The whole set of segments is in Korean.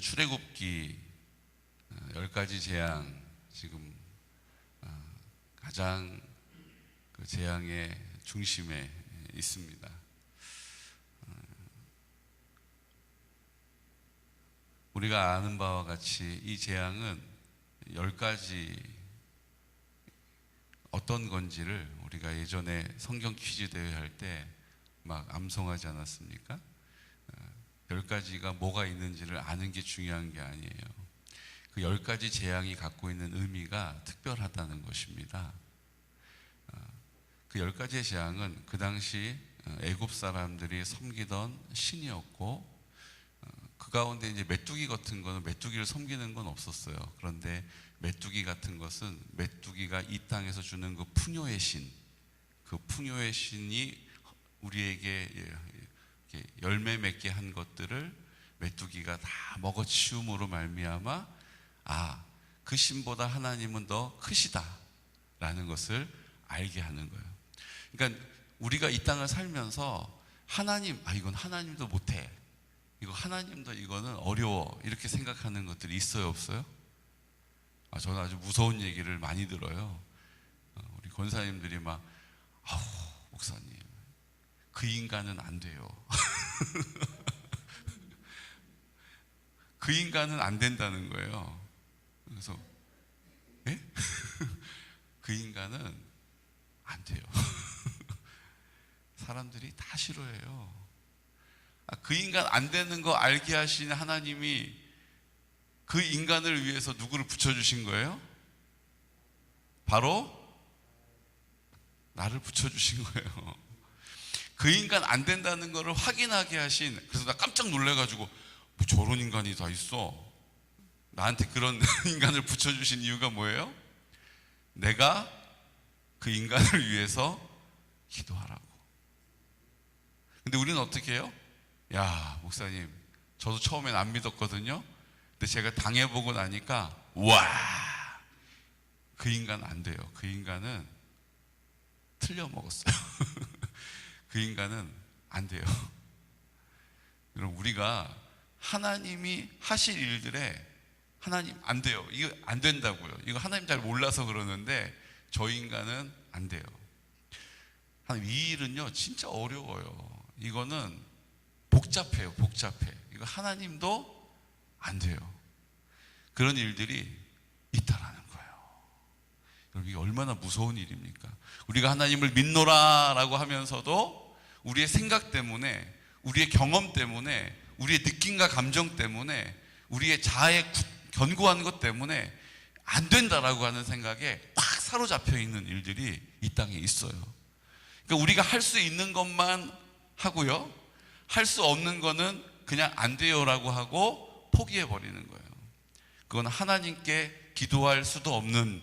출애굽기 어, 열 가지 재앙 지금 어, 가장 그 재앙의 중심에 있습니다. 어, 우리가 아는 바와 같이 이 재앙은 열 가지 어떤 건지를 우리가 예전에 성경 퀴즈 대회 할 때 막 암송하지 않았습니까? 어, 열 가지가 뭐가 있는지를 아는 게 중요한 게 아니에요. 그 열 가지 재앙이 갖고 있는 의미가 특별하다는 것입니다. 그 열 가지의 재앙은 그 당시 어, 애굽 사람들이 섬기던 신이었고 어, 그 가운데 이제 메뚜기 같은 거는 메뚜기를 섬기는 건 없었어요. 그런데 메뚜기 같은 것은 메뚜기가 이 땅에서 주는 그 풍요의 신, 그 풍요의 신이 우리에게 이렇게 열매 맺게 한 것들을 메뚜기가 다 먹어치움으로 말미암아 아, 그 신보다 하나님은 더 크시다라는 것을 알게 하는 거예요. 그러니까 우리가 이 땅을 살면서 하나님, 아 이건 하나님도 못해. 이거 하나님도 이거는 어려워. 이렇게 생각하는 것들이 있어요, 없어요? 아, 저는 아주 무서운 얘기를 많이 들어요. 어, 우리 권사님들이 막, 아우, 목사님, 그 인간은 안 돼요. 그 인간은 안 된다는 거예요. 그래서, 예? 그 인간은 안 돼요. 사람들이 다 싫어해요. 아, 그 인간 안 되는 거 알게 하신 하나님이 그 인간을 위해서 누구를 붙여주신 거예요? 바로 나를 붙여주신 거예요. 그 인간 안 된다는 것을 확인하게 하신, 그래서 나 깜짝 놀래가지고, 뭐 저런 인간이 다 있어. 나한테 그런 인간을 붙여주신 이유가 뭐예요? 내가 그 인간을 위해서 기도하라고. 근데 우리는 어떻게 해요? 야, 목사님, 저도 처음엔 안 믿었거든요. 근데 제가 당해보고 나니까, 와! 그 인간 안 돼요. 그 인간은 틀려 먹었어요. 그 인간은 안 돼요. 여러분, 우리가 하나님이 하실 일들에 하나님 안 돼요. 이거 안 된다고요. 이거 하나님 잘 몰라서 그러는데 저 인간은 안 돼요. 이 일은요 진짜 어려워요. 이거는 복잡해요. 복잡해. 이거 하나님도 안 돼요. 그런 일들이 있다라는 거예요. 여러분 이게 얼마나 무서운 일입니까? 우리가 하나님을 믿노라라고 하면서도 우리의 생각 때문에 우리의 경험 때문에 우리의 느낌과 감정 때문에 우리의 자아의 견고한 것 때문에 안 된다라고 하는 생각에 꽉 사로잡혀 있는 일들이 이 땅에 있어요. 그러니까 우리가 할 수 있는 것만 하고요. 할 수 없는 거는 그냥 안 돼요라고 하고 포기해 버리는 거예요. 그건 하나님께 기도할 수도 없는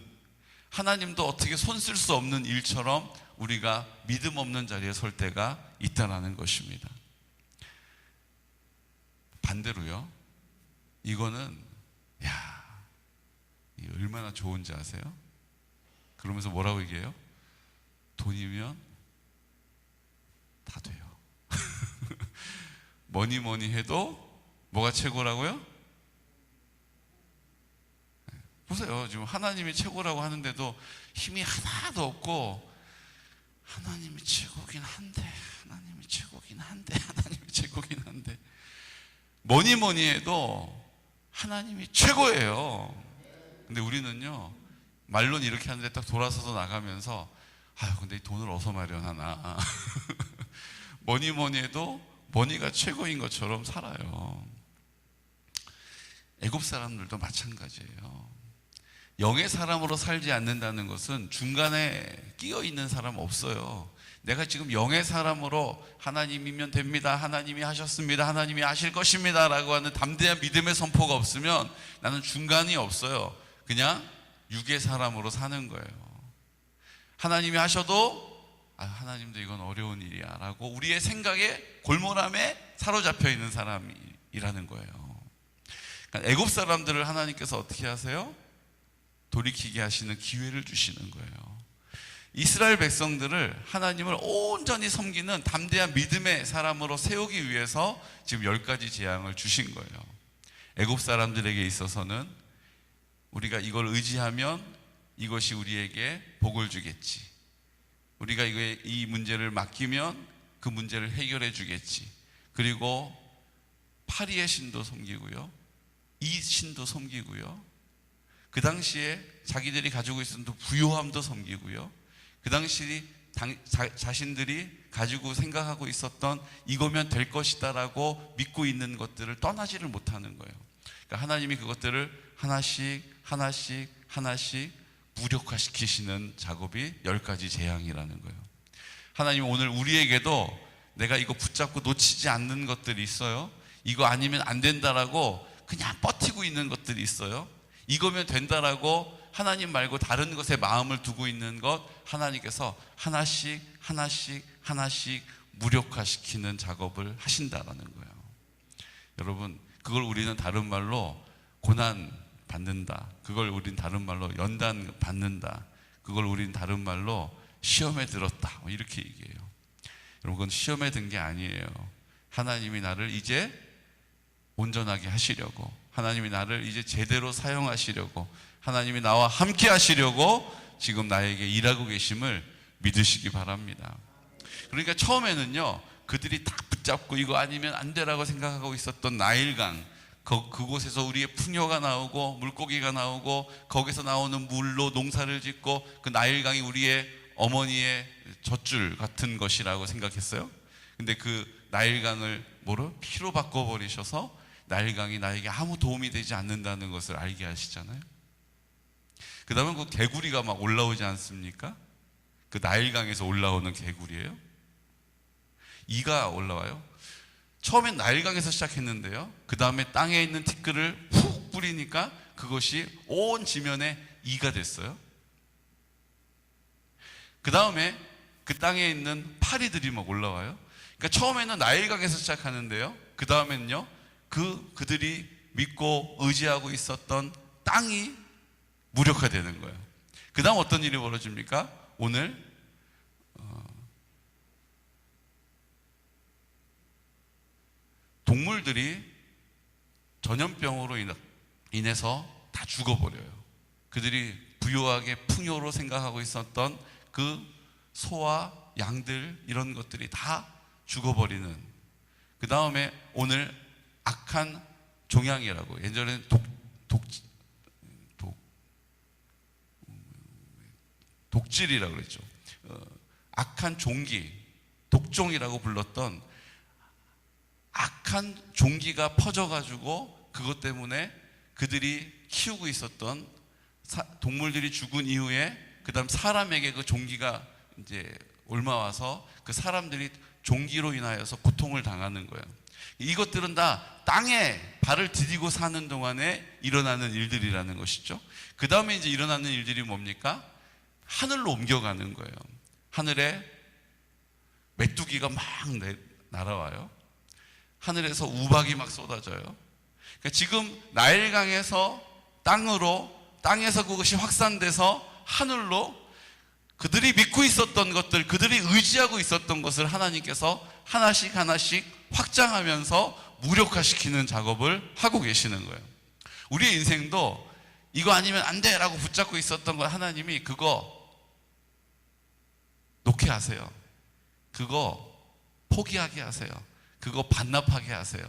하나님도 어떻게 손 쓸 수 없는 일처럼 우리가 믿음 없는 자리에 설 때가 있다라는 것입니다. 반대로요. 이거는 야, 이 얼마나 좋은지 아세요? 그러면서 뭐라고 얘기해요? 돈이면 다 돼요. 뭐니 뭐니 해도 뭐가 최고라고요? 보세요. 지금 하나님이 최고라고 하는데도 힘이 하나도 없고 하나님이 최고긴 한데 하나님이 최고긴 한데 하나님이 최고긴 한데 뭐니 뭐니 해도 하나님이 최고예요. 근데 우리는요, 말로는 이렇게 하는데 딱 돌아서서 나가면서, 아유, 근데 이 돈을 어디서 마련하나. 뭐니 뭐니 해도 뭐니가 최고인 것처럼 살아요. 애굽 사람들도 마찬가지예요. 영의 사람으로 살지 않는다는 것은 중간에 끼어 있는 사람 없어요. 내가 지금 영의 사람으로 하나님이면 됩니다. 하나님이 하셨습니다. 하나님이 하실 것입니다. 라고 하는 담대한 믿음의 선포가 없으면 나는 중간이 없어요. 그냥 육의 사람으로 사는 거예요. 하나님이 하셔도 아, 하나님도 이건 어려운 일이야. 라고 우리의 생각에 골몰함에 사로잡혀 있는 사람이라는 거예요. 그러니까 애굽 사람들을 하나님께서 어떻게 하세요? 돌이키게 하시는 기회를 주시는 거예요. 이스라엘 백성들을 하나님을 온전히 섬기는 담대한 믿음의 사람으로 세우기 위해서 지금 열 가지 재앙을 주신 거예요. 애굽 사람들에게 있어서는 우리가 이걸 의지하면 이것이 우리에게 복을 주겠지. 우리가 이 문제를 맡기면 그 문제를 해결해 주겠지. 그리고 파리의 신도 섬기고요. 이 신도 섬기고요. 그 당시에 자기들이 가지고 있었던 부요함도 섬기고요. 그 당시 당, 자, 자신들이 가지고 생각하고 있었던 이거면 될 것이다라고 믿고 있는 것들을 떠나지를 못하는 거예요. 그러니까 하나님이 그것들을 하나씩 하나씩 하나씩 무력화시키시는 작업이 열 가지 재앙이라는 거예요. 하나님 오늘 우리에게도 내가 이거 붙잡고 놓치지 않는 것들이 있어요. 이거 아니면 안 된다라고 그냥 버티고 있는 것들이 있어요. 이거면 된다라고 하나님 말고 다른 것에 마음을 두고 있는 것 하나님께서 하나씩 하나씩 하나씩 무력화시키는 작업을 하신다라는 거예요. 여러분 그걸 우리는 다른 말로 고난 받는다. 그걸 우린 다른 말로 연단 받는다. 그걸 우린 다른 말로 시험에 들었다. 뭐 이렇게 얘기해요. 여러분 그건 시험에 든 게 아니에요. 하나님이 나를 이제 온전하게 하시려고 하나님이 나를 이제 제대로 사용하시려고 하나님이 나와 함께 하시려고 지금 나에게 일하고 계심을 믿으시기 바랍니다. 그러니까 처음에는요, 그들이 다 붙잡고 이거 아니면 안 되라고 생각하고 있었던 나일강, 그, 그곳에서 우리의 풍요가 나오고 물고기가 나오고 거기서 나오는 물로 농사를 짓고 그 나일강이 우리의 어머니의 젖줄 같은 것이라고 생각했어요. 근데 그 나일강을 뭐로 피로 바꿔 버리셔서 나일강이 나에게 아무 도움이 되지 않는다는 것을 알게 하시잖아요. 그 다음에 그 개구리가 막 올라오지 않습니까? 그 나일강에서 올라오는 개구리예요. 이가 올라와요. 처음엔 나일강에서 시작했는데요. 그 다음에 땅에 있는 티끌을 훅 뿌리니까 그것이 온 지면에 이가 됐어요. 그 다음에 그 땅에 있는 파리들이 막 올라와요. 그러니까 처음에는 나일강에서 시작하는데요. 그 다음에는요. 그 그들이 믿고 의지하고 있었던 땅이 무력화되는 거예요. 그 다음 어떤 일이 벌어집니까? 오늘 어, 동물들이 전염병으로 인해서 다 죽어버려요. 그들이 부유하게 풍요로 생각하고 있었던 그 소와 양들 이런 것들이 다 죽어버리는 그 다음에 오늘 악한 종양이라고 예전에는 독, 독, 독, 독질이라고 그랬죠. 어, 악한 종기, 독종이라고 불렀던 악한 종기가 퍼져가지고 그것 때문에 그들이 키우고 있었던 사, 동물들이 죽은 이후에 그 다음 사람에게 그 종기가 이제 옮아와서 그 사람들이 종기로 인하여서 고통을 당하는 거예요. 이것들은 다 땅에 발을 디디고 사는 동안에 일어나는 일들이라는 것이죠. 그 다음에 이제 일어나는 일들이 뭡니까? 하늘로 옮겨가는 거예요. 하늘에 메뚜기가 막 날아와요. 하늘에서 우박이 막 쏟아져요. 그러니까 지금 나일강에서 땅으로 땅에서 그것이 확산돼서 하늘로 그들이 믿고 있었던 것들, 그들이 의지하고 있었던 것을 하나님께서 하나씩 하나씩 확장하면서 무력화시키는 작업을 하고 계시는 거예요. 우리의 인생도 이거 아니면 안 돼 라고 붙잡고 있었던 걸 하나님이 그거 놓게 하세요. 그거 포기하게 하세요. 그거 반납하게 하세요.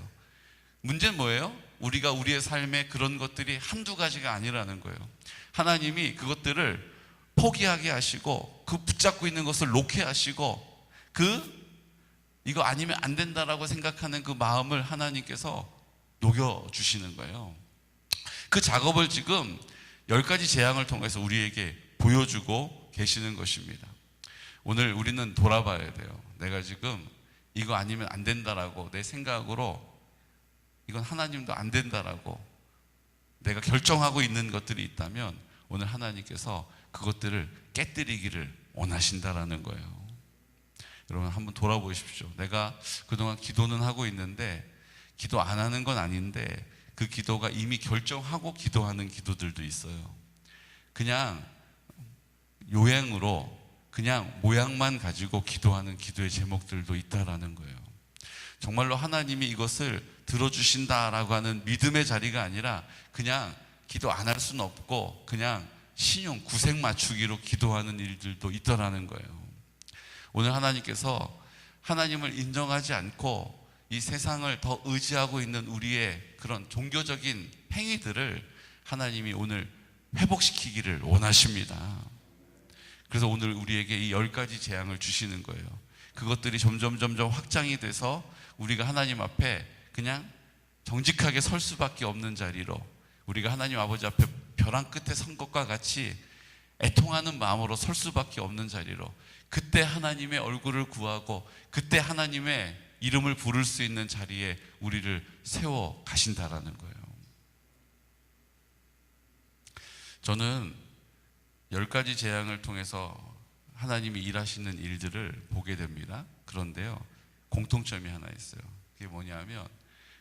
문제는 뭐예요? 우리가 우리의 삶에 그런 것들이 한두 가지가 아니라는 거예요. 하나님이 그것들을 포기하게 하시고 그 붙잡고 있는 것을 놓게 하시고 그 이거 아니면 안 된다라고 생각하는 그 마음을 하나님께서 녹여 주시는 거예요. 그 작업을 지금 열 가지 재앙을 통해서 우리에게 보여주고 계시는 것입니다. 오늘 우리는 돌아봐야 돼요. 내가 지금 이거 아니면 안 된다라고 내 생각으로 이건 하나님도 안 된다라고 내가 결정하고 있는 것들이 있다면 오늘 하나님께서 그것들을 깨뜨리기를 원하신다라는 거예요. 여러분 한번 돌아보십시오. 내가 그동안 기도는 하고 있는데 기도 안 하는 건 아닌데 그 기도가 이미 결정하고 기도하는 기도들도 있어요. 그냥 요행으로 그냥 모양만 가지고 기도하는 기도의 제목들도 있다라는 거예요. 정말로 하나님이 이것을 들어주신다라고 하는 믿음의 자리가 아니라 그냥 기도 안 할 수는 없고 그냥 신용 구색 맞추기로 기도하는 일들도 있더라는 거예요. 오늘 하나님께서 하나님을 인정하지 않고 이 세상을 더 의지하고 있는 우리의 그런 종교적인 행위들을 하나님이 오늘 회복시키기를 원하십니다. 그래서 오늘 우리에게 이 열 가지 재앙을 주시는 거예요. 그것들이 점점 점점 확장이 돼서 우리가 하나님 앞에 그냥 정직하게 설 수밖에 없는 자리로 우리가 하나님 아버지 앞에 벼랑 끝에 선 것과 같이 애통하는 마음으로 설 수밖에 없는 자리로 그때 하나님의 얼굴을 구하고 그때 하나님의 이름을 부를 수 있는 자리에 우리를 세워 가신다라는 거예요. 저는 열 가지 재앙을 통해서 하나님이 일하시는 일들을 보게 됩니다. 그런데요, 공통점이 하나 있어요. 그게 뭐냐면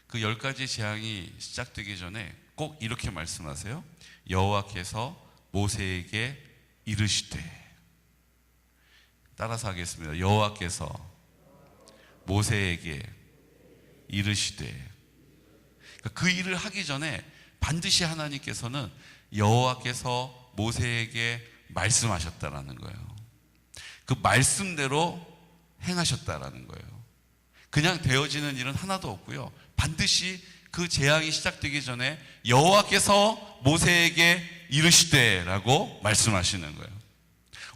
그 열 가지 재앙이 시작되기 전에 꼭 이렇게 말씀하세요. 여호와께서 모세에게 이르시되 따라서 하겠습니다. 여호와께서 모세에게 이르시되 그러니까 그 일을 하기 전에 반드시 하나님께서는 여호와께서 모세에게 말씀하셨다라는 거예요. 그 말씀대로 행하셨다라는 거예요. 그냥 되어지는 일은 하나도 없고요. 반드시 그 재앙이 시작되기 전에 여호와께서 모세에게 이르시되라고 말씀하시는 거예요.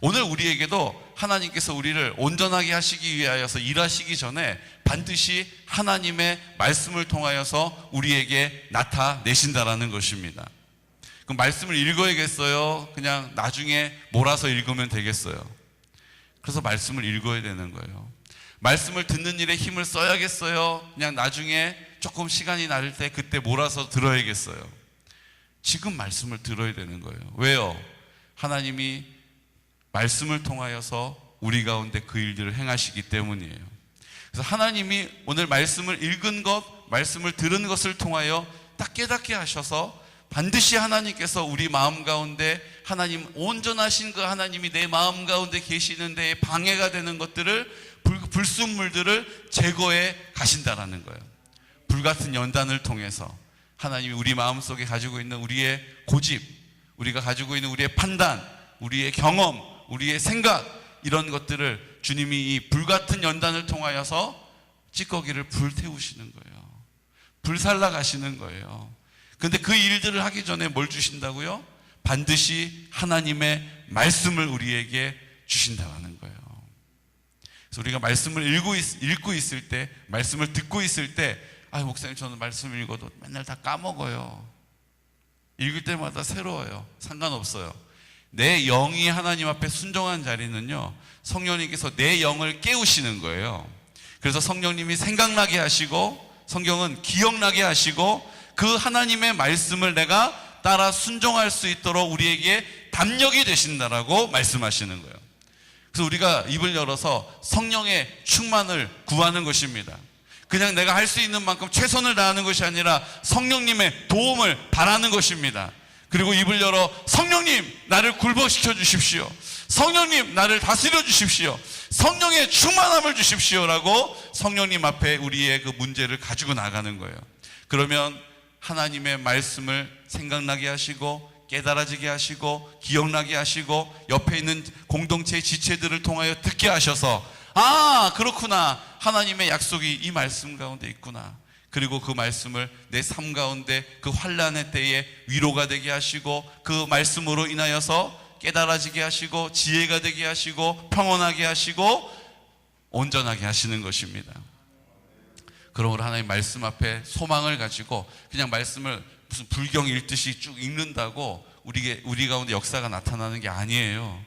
오늘 우리에게도 하나님께서 우리를 온전하게 하시기 위하여서 일하시기 전에 반드시 하나님의 말씀을 통하여서 우리에게 나타내신다라는 것입니다. 그 말씀을 읽어야겠어요? 그냥 나중에 몰아서 읽으면 되겠어요? 그래서 말씀을 읽어야 되는 거예요. 말씀을 듣는 일에 힘을 써야겠어요? 그냥 나중에 조금 시간이 나를 때 그때 몰아서 들어야겠어요? 지금 말씀을 들어야 되는 거예요. 왜요? 하나님이 말씀을 통하여서 우리 가운데 그 일들을 행하시기 때문이에요. 그래서 하나님이 오늘 말씀을 읽은 것, 말씀을 들은 것을 통하여 딱 깨닫게 하셔서 반드시 하나님께서 우리 마음 가운데 하나님 온전하신 그 하나님이 내 마음 가운데 계시는데 방해가 되는 것들을 불, 불순물들을 제거해 가신다라는 거예요. 불같은 연단을 통해서 하나님이 우리 마음 속에 가지고 있는 우리의 고집, 우리가 가지고 있는 우리의 판단, 우리의 경험, 우리의 생각 이런 것들을 주님이 이 불같은 연단을 통하여서 찌꺼기를 불태우시는 거예요. 불살라 가시는 거예요. 근데 그 일들을 하기 전에 뭘 주신다고요? 반드시 하나님의 말씀을 우리에게 주신다는 거예요. 그래서 우리가 말씀을 읽고, 있, 읽고 있을 때, 말씀을 듣고 있을 때, 아, 목사님, 저는 말씀을 읽어도 맨날 다 까먹어요. 읽을 때마다 새로워요. 상관없어요. 내 영이 하나님 앞에 순종한 자리는요, 성령님께서 내 영을 깨우시는 거예요. 그래서 성령님이 생각나게 하시고, 성경은 기억나게 하시고, 그 하나님의 말씀을 내가 따라 순종할 수 있도록 우리에게 담력이 되신다라고 말씀하시는 거예요. 그래서 우리가 입을 열어서 성령의 충만을 구하는 것입니다. 그냥 내가 할 수 있는 만큼 최선을 다하는 것이 아니라 성령님의 도움을 바라는 것입니다. 그리고 입을 열어 성령님 나를 굴복시켜 주십시오. 성령님 나를 다스려 주십시오. 성령의 충만함을 주십시오라고 성령님 앞에 우리의 그 문제를 가지고 나가는 거예요. 그러면 하나님의 말씀을 생각나게 하시고 깨달아지게 하시고 기억나게 하시고 옆에 있는 공동체의 지체들을 통하여 듣게 하셔서 아 그렇구나 하나님의 약속이 이 말씀 가운데 있구나 그리고 그 말씀을 내 삶 가운데 그 환란의 때에 위로가 되게 하시고 그 말씀으로 인하여서 깨달아지게 하시고 지혜가 되게 하시고 평온하게 하시고 온전하게 하시는 것입니다. 그러므로 하나님 말씀 앞에 소망을 가지고 그냥 말씀을 무슨 불경 읽듯이 쭉 읽는다고 우리 우리 가운데 역사가 나타나는 게 아니에요.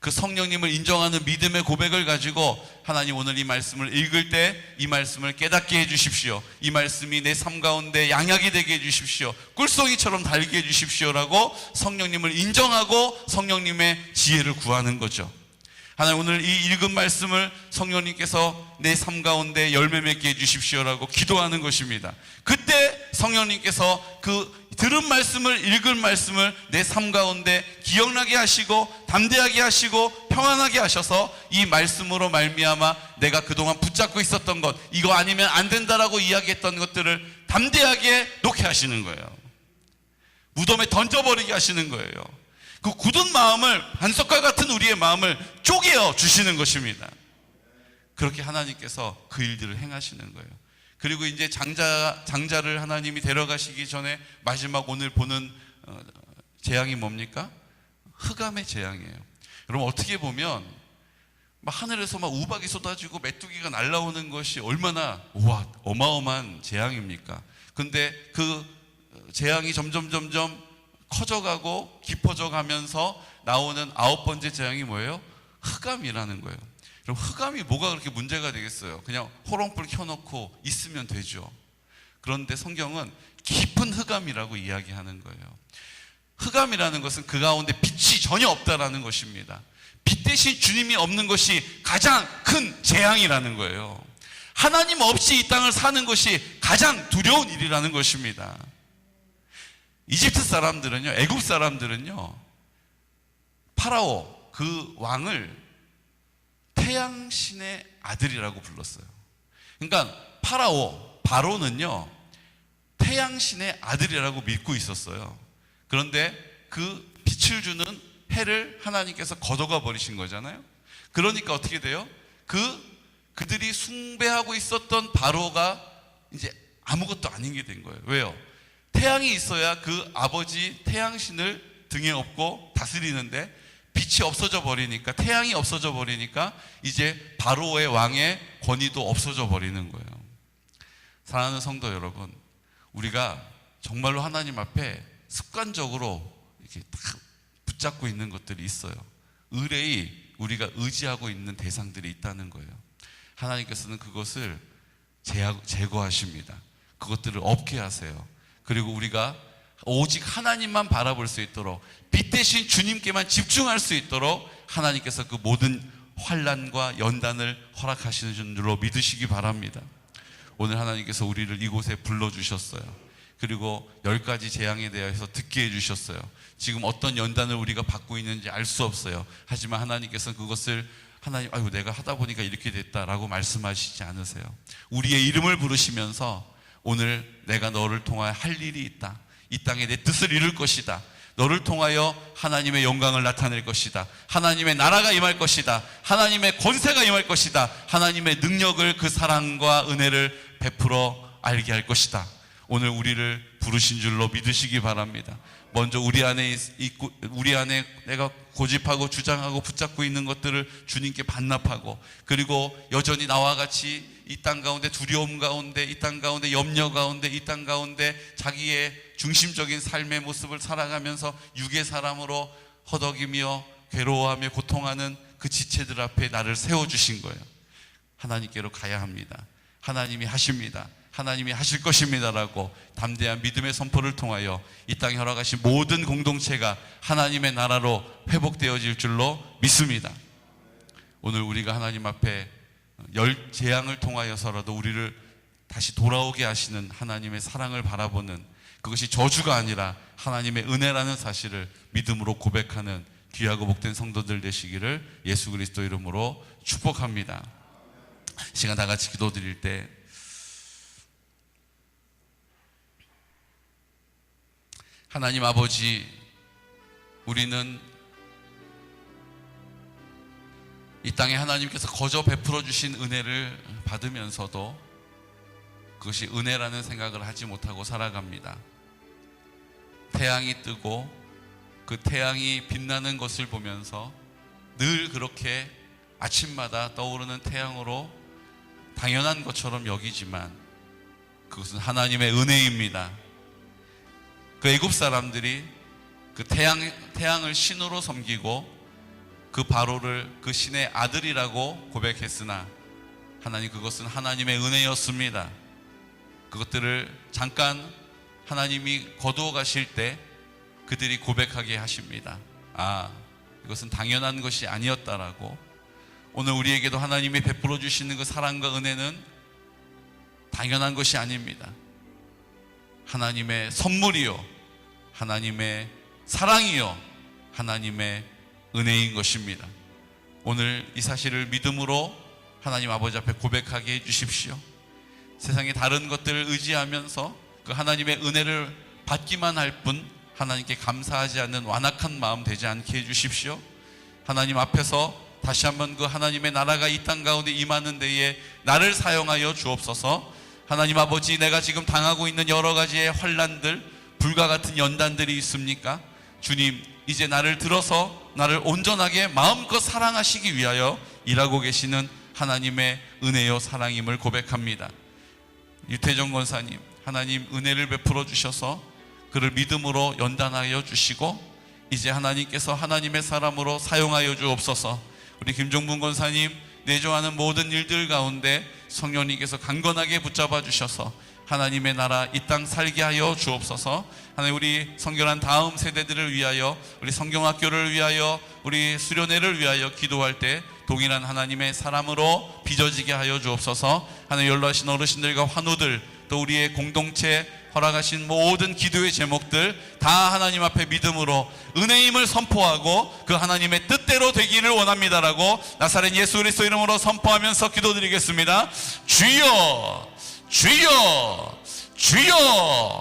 그 성령님을 인정하는 믿음의 고백을 가지고 하나님 오늘 이 말씀을 읽을 때 이 말씀을 깨닫게 해 주십시오. 이 말씀이 내 삶 가운데 양약이 되게 해 주십시오. 꿀송이처럼 달게 해 주십시오라고 성령님을 인정하고 성령님의 지혜를 구하는 거죠. 하나님 오늘 이 읽은 말씀을 성령님께서 내 삶 가운데 열매 맺게 해주십시오라고 기도하는 것입니다. 그때 성령님께서 그 들은 말씀을 읽은 말씀을 내 삶 가운데 기억나게 하시고 담대하게 하시고 평안하게 하셔서 이 말씀으로 말미암아 내가 그동안 붙잡고 있었던 것 이거 아니면 안 된다라고 이야기했던 것들을 담대하게 놓게 하시는 거예요. 무덤에 던져버리게 하시는 거예요. 그 굳은 마음을 반석과 같은 우리의 마음을 쪼개어 주시는 것입니다. 그렇게 하나님께서 그 일들을 행하시는 거예요. 그리고 이제 장자 장자를 하나님이 데려가시기 전에 마지막 오늘 보는 어, 재앙이 뭡니까? 흑암의 재앙이에요. 여러분 어떻게 보면 막 하늘에서 막 우박이 쏟아지고 메뚜기가 날라오는 것이 얼마나 와 어마어마한 재앙입니까? 근데 그 재앙이 점점 점점 커져가고 깊어져 가면서 나오는 아홉 번째 재앙이 뭐예요? 흑암이라는 거예요. 그럼 흑암이 뭐가 그렇게 문제가 되겠어요? 그냥 호롱불 켜놓고 있으면 되죠. 그런데 성경은 깊은 흑암이라고 이야기하는 거예요. 흑암이라는 것은 그 가운데 빛이 전혀 없다라는 것입니다. 빛 대신 주님이 없는 것이 가장 큰 재앙이라는 거예요. 하나님 없이 이 땅을 사는 것이 가장 두려운 일이라는 것입니다. 이집트 사람들은요, 애굽 사람들은요, 파라오 그 왕을 태양 신의 아들이라고 불렀어요. 그러니까 파라오 바로는요, 태양 신의 아들이라고 믿고 있었어요. 그런데 그 빛을 주는 해를 하나님께서 걷어가 버리신 거잖아요. 그러니까 어떻게 돼요? 그 그들이 숭배하고 있었던 바로가 이제 아무것도 아닌 게 된 거예요. 왜요? 태양이 있어야 그 아버지 태양신을 등에 업고 다스리는데 빛이 없어져 버리니까 태양이 없어져 버리니까 이제 바로의 왕의 권위도 없어져 버리는 거예요. 사랑하는 성도 여러분, 우리가 정말로 하나님 앞에 습관적으로 이렇게 딱 붙잡고 있는 것들이 있어요. 의뢰이 우리가 의지하고 있는 대상들이 있다는 거예요. 하나님께서는 그것을 제거하십니다. 그것들을 없게 하세요. 그리고 우리가 오직 하나님만 바라볼 수 있도록 빛 대신 주님께만 집중할 수 있도록 하나님께서 그 모든 환란과 연단을 허락하시는 줄로 믿으시기 바랍니다. 오늘 하나님께서 우리를 이곳에 불러 주셨어요. 그리고 열 가지 재앙에 대해서 듣게 해주셨어요. 지금 어떤 연단을 우리가 받고 있는지 알 수 없어요. 하지만 하나님께서 그것을 하나님, 아유, 내가 하다 보니까 이렇게 됐다라고 말씀하시지 않으세요. 우리의 이름을 부르시면서 오늘 내가 너를 통하여 할 일이 있다. 이 땅에 내 뜻을 이룰 것이다. 너를 통하여 하나님의 영광을 나타낼 것이다. 하나님의 나라가 임할 것이다. 하나님의 권세가 임할 것이다. 하나님의 능력을 그 사랑과 은혜를 베풀어 알게 할 것이다. 오늘 우리를 부르신 줄로 믿으시기 바랍니다. 먼저 우리 안에 있고 우리 안에 내가 고집하고 주장하고 붙잡고 있는 것들을 주님께 반납하고 그리고 여전히 나와 같이 이 땅 가운데 두려움 가운데 이 땅 가운데 염려 가운데 이 땅 가운데 자기의 중심적인 삶의 모습을 살아가면서 육의 사람으로 허덕이며 괴로워하며 고통하는 그 지체들 앞에 나를 세워 주신 거예요. 하나님께로 가야 합니다. 하나님이 하십니다. 하나님이 하실 것입니다라고 담대한 믿음의 선포를 통하여 이 땅에 허락하신 모든 공동체가 하나님의 나라로 회복되어질 줄로 믿습니다. 오늘 우리가 하나님 앞에 열 재앙을 통하여서라도 우리를 다시 돌아오게 하시는 하나님의 사랑을 바라보는 그것이 저주가 아니라 하나님의 은혜라는 사실을 믿음으로 고백하는 귀하고 복된 성도들 되시기를 예수 그리스도 이름으로 축복합니다. 시간 다 같이 기도드릴 때 하나님 아버지, 우리는 이 땅에 하나님께서 거저 베풀어 주신 은혜를 받으면서도 그것이 은혜라는 생각을 하지 못하고 살아갑니다. 태양이 뜨고 그 태양이 빛나는 것을 보면서 늘 그렇게 아침마다 떠오르는 태양으로 당연한 것처럼 여기지만 그것은 하나님의 은혜입니다. 그 애굽 사람들이 그 태양 태양을 신으로 섬기고 그 바로를 그 신의 아들이라고 고백했으나 하나님 그것은 하나님의 은혜였습니다. 그것들을 잠깐 하나님이 거두어 가실 때 그들이 고백하게 하십니다. 아, 이것은 당연한 것이 아니었다라고 오늘 우리에게도 하나님이 베풀어 주시는 그 사랑과 은혜는 당연한 것이 아닙니다. 하나님의 선물이요. 하나님의 사랑이요. 하나님의 은혜인 것입니다. 오늘 이 사실을 믿음으로 하나님 아버지 앞에 고백하게 해 주십시오. 세상의 다른 것들을 의지하면서 그 하나님의 은혜를 받기만 할 뿐 하나님께 감사하지 않는 완악한 마음 되지 않게 해 주십시오. 하나님 앞에서 다시 한번 그 하나님의 나라가 이 땅 가운데 임하는 데에 나를 사용하여 주옵소서. 하나님 아버지 내가 지금 당하고 있는 여러 가지의 환란들 불과 같은 연단들이 있습니까? 주님 이제 나를 들어서 나를 온전하게 마음껏 사랑하시기 위하여 일하고 계시는 하나님의 은혜요 사랑임을 고백합니다. 유태정 권사님 하나님 은혜를 베풀어 주셔서 그를 믿음으로 연단하여 주시고 이제 하나님께서 하나님의 사람으로 사용하여 주옵소서. 우리 김종문 권사님 내조하는 모든 일들 가운데 성령님께서 강건하게 붙잡아 주셔서 하나님의 나라 이 땅 살게 하여 주옵소서. 하나님 우리 성결한 다음 세대들을 위하여 우리 성경학교를 위하여 우리 수련회를 위하여 기도할 때 동일한 하나님의 사람으로 빚어지게 하여 주옵소서. 하나님 연로하신 어르신들과 환우들 또 우리의 공동체 허락하신 모든 기도의 제목들 다 하나님 앞에 믿음으로 은혜임을 선포하고 그 하나님의 뜻대로 되기를 원합니다라고 나사렛 예수 그리스도 이름으로 선포하면서 기도드리겠습니다. 주여 주여 주여